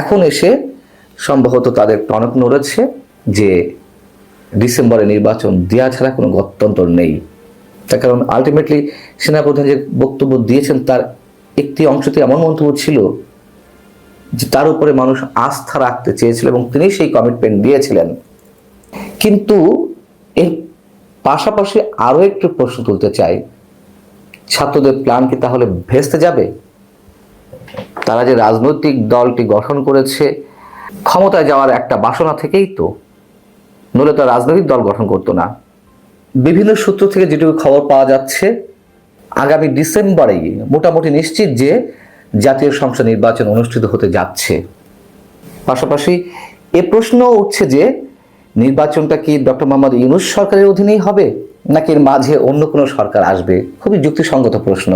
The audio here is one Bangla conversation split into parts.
এখন এসে সম্ভবত তাদের টনক নড়েছে যে ডিসেম্বরে নির্বাচন দেওয়া ছাড়া কোনো গত্যন্তর নেই। তার কারণ আলটিমেটলি সেনাপ্রধান যে বক্তব্য দিয়েছেন তার একটি অংশতে এমন মন্তব্য ছিল যে তার উপরে মানুষ আস্থা রাখতে চেয়েছিল এবং তিনি সেই কমিটমেন্ট দিয়েছিলেন। কিন্তু এর পাশাপাশি আরও একটু প্রশ্ন তুলতে চাই, ছাত্রদের প্ল্যান কি তাহলে ভেস্তে যাবে? তারা যে রাজনৈতিক দলটি গঠন করেছে, ক্ষমতায় যাওয়ার একটা বাসনা থেকেই তো নলে তো রাজনৈতিক দল গঠন করতো না। বিভিন্ন সূত্র থেকে যেটুকু খবর পাওয়া যাচ্ছে, আগামী ডিসেম্বরেই মোটামুটি নিশ্চিত যে জাতীয় সংসদ নির্বাচন অনুষ্ঠিত হতে যাচ্ছে। পাশাপাশি এ প্রশ্ন উঠছে যে, নির্বাচনটা কি ডক্টর মোহাম্মদ ইউনুস সরকারের অধীনেই হবে, নাকি এর মাঝে অন্য কোনো সরকার আসবে? খুবই যুক্তিসঙ্গত প্রশ্ন।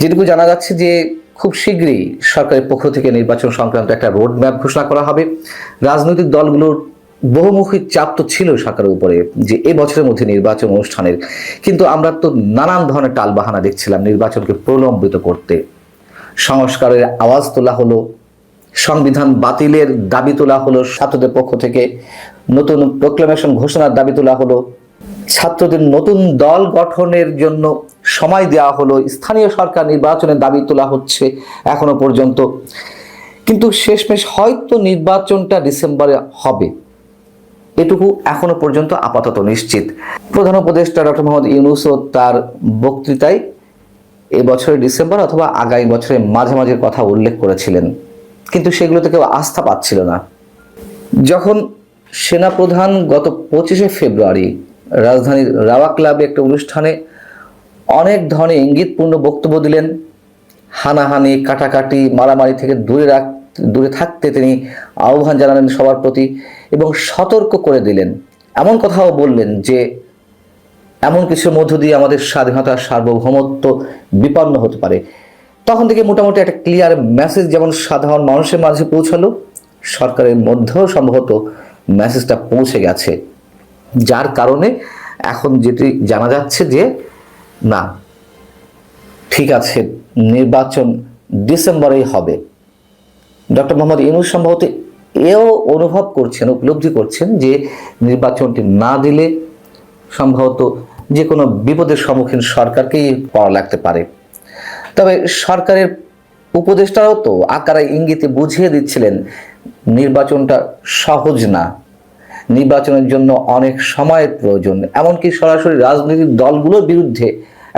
যেটুকু জানা যাচ্ছে যে খুব শীঘ্রই সরকারের পক্ষ থেকে নির্বাচন সংক্রান্ত একটা রোড ম্যাপ ঘোষণা করা হবে। রাজনৈতিক দলগুলোর বহুমুখী চাপ তো ছিল সরকারের উপরে যে এ বছরের মধ্যে নির্বাচন অনুষ্ঠানের। কিন্তু আমরা তো নানান ধরনের টালবাহানা দেখছিলাম নির্বাচনকে প্রলম্বিত করতে। সংস্কারের আওয়াজ তোলা হলো, সংবিধান বাতিলের দাবি তোলা হলো, ছাত্রদের পক্ষ থেকে নতুন প্রোক্লামেশন ঘোষণার দাবি তোলা হলো। ছাত্রদের নতুন দল গঠনের জন্য সময় দেওয়া হলো। স্থানীয় সরকার নির্বাচনের দাবি তোলা হচ্ছে এখনও পর্যন্ত। কিন্তু শেষমেশ হয়তো নির্বাচনটা ডিসেম্বরে হবে। এটুকু এখনও পর্যন্ত আপাতত নিশ্চিত। প্রধান উপদেষ্টা ডক্টর মোহাম্মদ ইউনুসও তার বক্তৃতায় এ বছরের ডিসেম্বর অথবা আগামী বছরের মাঝামাঝি কথা উল্লেখ করেছিলেন। কিন্তু সেগুলোতে কেউ আস্থা পাচ্ছিল না। যখন সেনাপ্রধান গত পঁচিশে ফেব্রুয়ারি রাজধানীর রাওয়া ক্লাবে একটা অনুষ্ঠানে অনেক ধরনের ইঙ্গিতপূর্ণ বক্তব্য দিলেন। হানাহানি, কাটাকাটি, মারামারি থেকে দূরে রাখ, দূরে থাকতে তিনি আহ্বান জানালেন সবার প্রতি এবং সতর্ক করে দিলেন। এমন কথাও বললেন যে, এমন কিছুর মধ্য দিয়ে আমাদের স্বাধীনতা সার্বভৌমত্ব বিপন্ন হতে পারে। তখন থেকে মোটামুটি একটা ক্লিয়ার মেসেজ যেমন সাধারণ মানুষের মাঝে পৌঁছালো, সরকারের মধ্যেও সম্ভবত মেসেজটা পৌঁছে গেছে। যার কারণে এখন যেটি জানা যাচ্ছে যে না। ঠিক আছে, নির্বাচন ডিসেম্বরেই হবে। ডক্টর মোহাম্মদ ইনুস সম্ভবত এও অনুভব করছেন, উপলব্ধি করছেন যে নির্বাচনটি না দিলে সম্ভবত যে কোনো বিপদের সম্মুখীন সরকারকেই পড়া লাগতে পারে। তবে সরকারের উপদেষ্টারাও তো আকারে ইঙ্গিতে বুঝিয়ে দিচ্ছিলেন, নির্বাচনটা সহজ না। নির্বাচনের জন্য অনেক সময়ের প্রয়োজন। এমনকি সরাসরি রাজনৈতিক দলগুলোর বিরুদ্ধে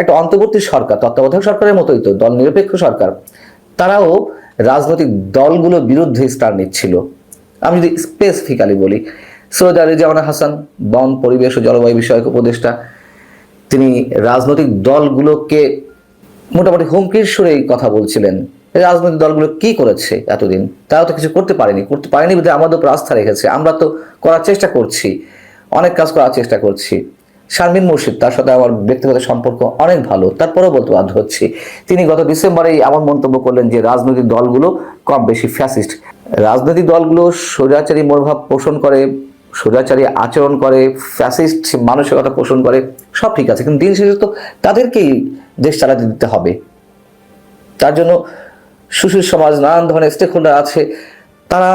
একটা অন্তর্বর্তী সরকার, তত্ত্বাবধায়ক সরকারের মতোই তো, দল নিরপেক্ষ সরকার, তারাও রাজনৈতিক দলগুলোর বিরুদ্ধে স্টার নিচ্ছিল। আমি যদি স্পেসিফিক্যালি বলি, সৈয়দ জামানা হাসান, বন, পরিবেশ ও জলবায়ু বিষয়ক উপদেষ্টা, তিনি রাজনৈতিক দলগুলোকে মোটামুটি হুমকির সুরেই কথা বলছিলেন। রাজনৈতিক দলগুলো কি করেছে এতদিন? তারা তো কিছু করতে পারেনি। করতে পারেনি বলে আমাদের উপর আস্থা রেখেছে। আমরা তো করার চেষ্টা করছি। অনেক কাজ করার চেষ্টা করছি। শারমিন মুর্শিদ, তার সাথে আমার ব্যক্তিগত সম্পর্ক অনেক ভালো। তারপরেও বলতে বাধ্য হচ্ছি। তিনি গত ডিসেম্বরেই এমন মন্তব্য করলেন যে, রাজনৈতিক দলগুলো কম বেশি ফ্যাসিস্ট। রাজনৈতিক দলগুলো স্বৈরাচারী মনোভাব পোষণ করে, স্বৈরাচারী আচরণ করে, ফ্যাসিস্ট মানসিকতা পোষণ করে, সব ঠিক আছে। কিন্তু দিন শেষে তো তাদেরকেই দেশ চালাতে দিতে হবে। তার জন্য সুশীল সমাজ, নানান ধরনের স্টেক হোল্ডার আছে, তারা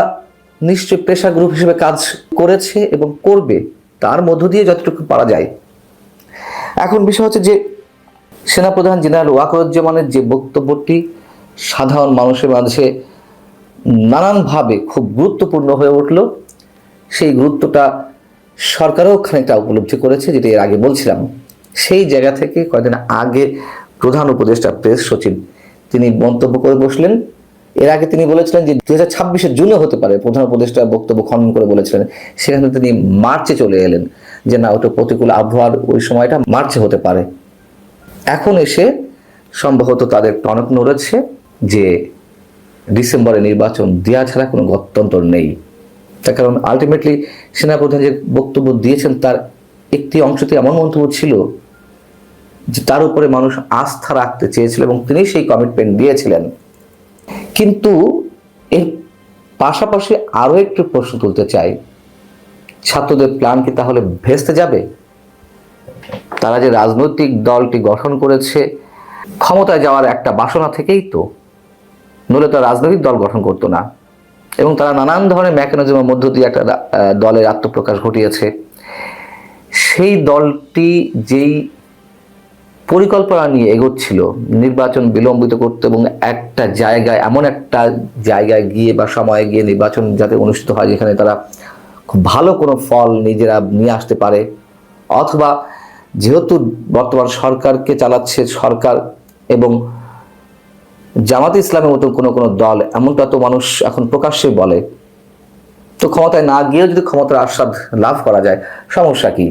নিশ্চয়ই পেশা গ্রুপ হিসেবে কাজ করেছে এবং করবে। তার মধ্য দিয়ে যতটুকু পারা যায়। এখন বিষয় হচ্ছে যে, সেনাপ্রধান জেনারেল ওয়াকরুজ্জামানের যে বক্তব্যটি সাধারণ মানুষের মাঝে নানানভাবে খুব গুরুত্বপূর্ণ হয়ে উঠল, সেই গুরুত্বটা সরকারও খানিকটা উপলব্ধি করেছে, যেটা এর আগে বলছিলাম। সেই জায়গা থেকে কয়েকদিন আগে প্রধান উপদেষ্টা প্রেস সচিব তিনি মন্তব্য করে বসলেন। এর আগে তিনি বলেছিলেন যে দুই হাজার ছাব্বিশের জুনে হতে পারে, প্রধান উপদেষ্টা বক্তব্য খনন করে বলেছিলেন। সেখানে তিনি মার্চে চলে এলেন যে না, ওটা প্রতিকূল আবহাওয়ার ওই সময়টা মার্চে হতে পারে। এখন এসে সম্ভবত তাদের টনক নড়েছে যে ডিসেম্বরে নির্বাচন দেওয়া ছাড়া কোনো গত্যন্তর নেই। তার কারণ আলটিমেটলি সেনাপ্রধান যে বক্তব্য দিয়েছেন, তার একটি অংশতে এমন মন্তব্য ছিল যে তার উপরে মানুষ আস্থা রাখতে চেয়েছিল এবং তিনি সেই কমিটমেন্ট দিয়েছিলেন। কিন্তু এর পাশাপাশি আরও একটু প্রশ্ন তুলতে চাই, ছাত্রদের প্ল্যান কি তাহলে ভেস্তে যাবে? তারা যে রাজনৈতিক দলটি গঠন করেছে, ক্ষমতায় যাওয়ার একটা বাসনা থেকেই তো। নলে তো রাজনৈতিক দল গঠন করতো না। এবং তারা নানান ধরনের মেকানিজমের মধ্য দিয়ে একটা দলের আত্মপ্রকাশ ঘটিয়েছে। সেই দলটি যেই পরিকল্পনা নিয়ে এগোচ্ছিল। নির্বাচন বিলম্বিত করতে এবং একটা জায়গায়, এমন একটা জায়গায় গিয়ে বা সময়ে গিয়ে নির্বাচন যাতে অনুষ্ঠিত হয় যেখানে তারা খুব ভালো কোনো ফল নিজেরা নিয়ে আসতে পারে। অথবা যেহেতু বর্তমান সরকারকে চালাচ্ছে সরকার এবং জামাত ইসলামের মতো কোনো কোনো দল, এমনটা তো মানুষ এখন প্রকাশ্যে বলে। তো ক্ষমতায় না গিয়েও যদি ক্ষমতার আস্বাদ লাভ করা যায়, সমস্যা কি?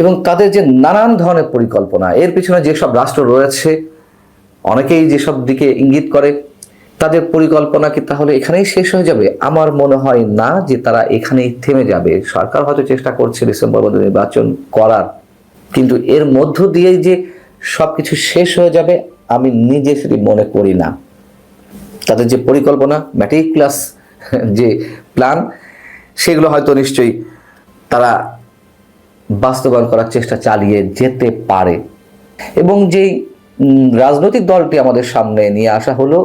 এবং তাদের যে নানান ধরনের পরিকল্পনা, এর পিছনে যেসব রাষ্ট্র রয়েছে, অনেকেই যেসব দিকে ইঙ্গিত করে, তাদের পরিকল্পনা কি তাহলে এখানেই শেষ হয়ে যাবে? আমার মনে হয় না যে তারা এখানেই থেমে যাবে। সরকার হয়তো চেষ্টা করছে ডিসেম্বর মধ্যে নির্বাচন করার, কিন্তু এর মধ্য দিয়েই যে সবকিছু শেষ হয়ে যাবে, আমি নিজে সেটি মনে করি না। তাদের যে পরিকল্পনা ম্যাটিকুলাস যে প্ল্যান, সেগুলো হয়তো নিশ্চয়ই তারা বাস্তবায়ন করার চেষ্টা চালিয়ে যেতে পারে। এবং যেই রাজনৈতিক দলটি আমাদের সামনে নিয়ে আসা হলো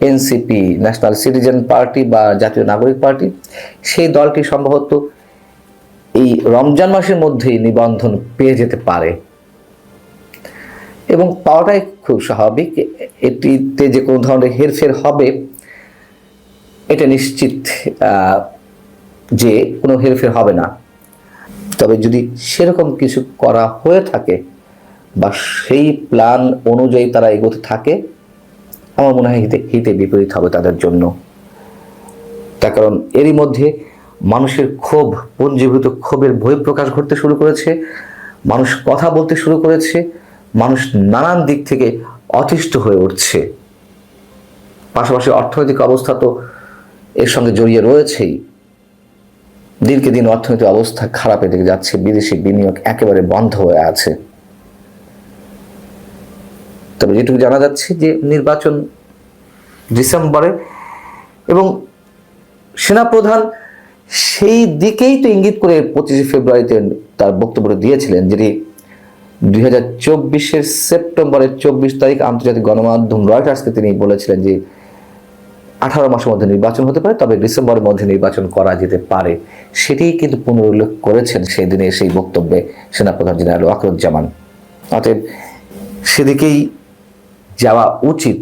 এনসিপি ন্যাশনাল সিটিজেন পার্টি বা জাতীয় নাগরিক পার্টি, সেই দলটি সম্ভবত এই রমজান মাসের মধ্যেই নিবন্ধন পেয়ে যেতে পারে। এবং পাওয়াটাই খুব স্বাভাবিক, এটিতে যে কোনো ধরনের হেরফের হবে, এটা নিশ্চিত যে কোনো হেরফের হবে না। তবে যদি সেরকম কিছু করা হয়ে থাকে বা সেই প্ল্যান অনুযায়ী তারা এগোতে থাকে, আমার মনে হয় হিতে হিতে বিপরীত হবে তাদের জন্য। তার কারণ এরই মধ্যে মানুষের ক্ষোভ, পঞ্জীভূত ক্ষোভের বহিঃপ্রকাশ ঘটতে শুরু করেছে, মানুষ কথা বলতে শুরু করেছে, মানুষ নানান দিক থেকে অতিষ্ঠ হয়ে উঠছে। পাশাপাশি অর্থনৈতিক অবস্থা তো এর সঙ্গে জড়িয়ে রয়েছেই। দিনকে দিন অর্থনৈতিক অবস্থা খারাপের দিকে যাচ্ছে বিদেশি বিনিয়োগ একেবারে বন্ধ হয়ে আছে। তবে যেটুকু জানা যাচ্ছে যে নির্বাচন ডিসেম্বরে এবং সেনাপ্রধান সেই দিকেই তো ইঙ্গিত করে পঁচিশে ফেব্রুয়ারিতে তার বক্তব্য দিয়েছিলেন যেটি দুই হাজার চব্বিশের সেপ্টেম্বরের চব্বিশ তারিখ আন্তর্জাতিক গণমাধ্যম রয়টার্সকে তিনি বলেছিলেন যে আঠারো মাসের মধ্যে নির্বাচন হতে পারে, তবে ডিসেম্বরের মধ্যে নির্বাচন করা যেতে পারে। সেটি কিন্তু পুনরুল্লেখ করেছেন সেই দিনে সেই বক্তব্যে সেনাপ্রধান জেনারেল ওয়াকরুজ্জামান। অতএব সেদিকেই যাওয়া উচিত,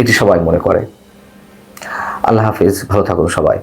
এটি সবাই মনে করে। আল্লাহ হাফিজ, ভালো থাকুন সবাই।